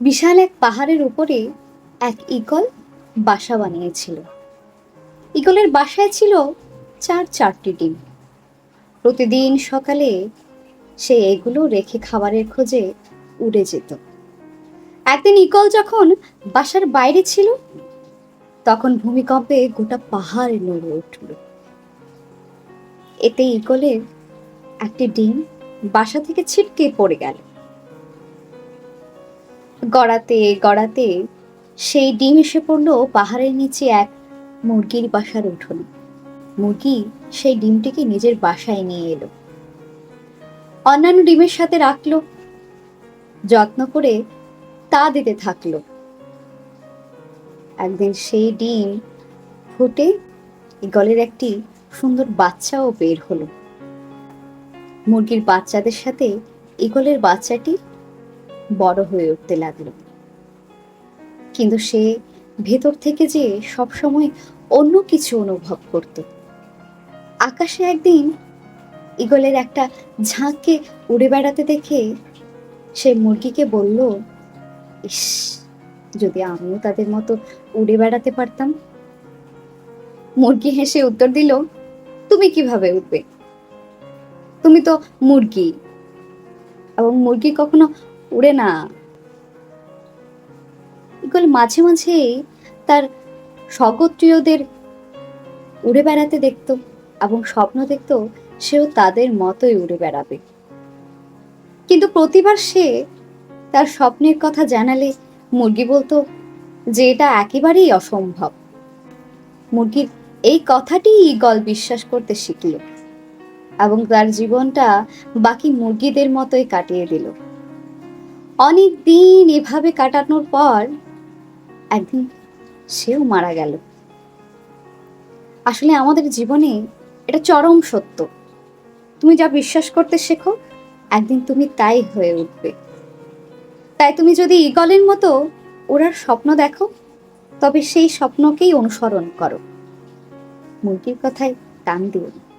বিশাল এক পাহাড়ের উপরে এক ঈগল বাসা বানিয়েছিল। ঈগলের বাসায় ছিল চার চারটি ডিম। প্রতিদিন সকালে সে এগুলো রেখে খাবারের খোঁজে উড়ে যেত। একদিন ঈগল যখন বাসার বাইরে ছিল, তখন ভূমিকম্পে গোটা পাহাড় নড়ে উঠল। এতে ঈগলের একটি ডিম বাসা থেকে ছিটকে পড়ে গেল। গড়াতে গড়াতে সেই ডিম এসে পড়ল পাহাড়ের নিচে এক মুরগির বাসার উঠোনে। মুরগি সেই ডিমটিকে নিজের বাসায় নিয়ে এলো। অন্যান্য ডিমের সাথে রাখল, যত্ন করে তা দিতে থাকল। একদিন সেই ডিম ফুটে গলের একটি সুন্দর বাচ্চাও বের হলো। মুরগির বাচ্চাদের সাথে ইগলের বাচ্চাটি বড় হয়ে উঠতে লাগল। কিন্তু সে ভেতর থেকে যে সবসময় অন্য কিছু অনুভব করত। আকাশে একদিন ইগলের একটা ঝাঁককে উড়ে বেড়াতে দেখে সে মুরগিকে বলল, ইস, যদি আমিও তাদের মতো উড়ে বেড়াতে পারতাম? মুরগি হেসে উত্তর দিল, তুমি কীভাবে উঠবে তুমি তো মুরগি। এবং মুরগি কখনো উড়ে না। ইগল মাঝে মাঝে তার স্বগোত্রীয়দের উড়ে বেড়াতে দেখতো এবং স্বপ্ন দেখতো সেও তাদের মতোই উড়ে বেড়াবে। কিন্তু প্রতিবার সে তার স্বপ্নের কথা জানালে মুরগি বলতো, যে এটা একেবারেই অসম্ভব। মুরগির এই কথাটি ইগল বিশ্বাস করতে শিখল এবং তার জীবনটা বাকি মুরগিদের মতোই কাটিয়ে দিল। অনেক দিন এভাবে কাটানোর পর একদিন সেও মারা গেল। আসলে আমাদের জীবনে এটা চরম সত্য। তুমি যা বিশ্বাস করতে শেখো, একদিন তুমি তাই হয়ে উঠবে। তাই তুমি যদি ইগলের মতো ওরার স্বপ্ন দেখো, তবে সেই স্বপ্নকেই অনুসরণ করো। মুরগির কথায় টান দিও না।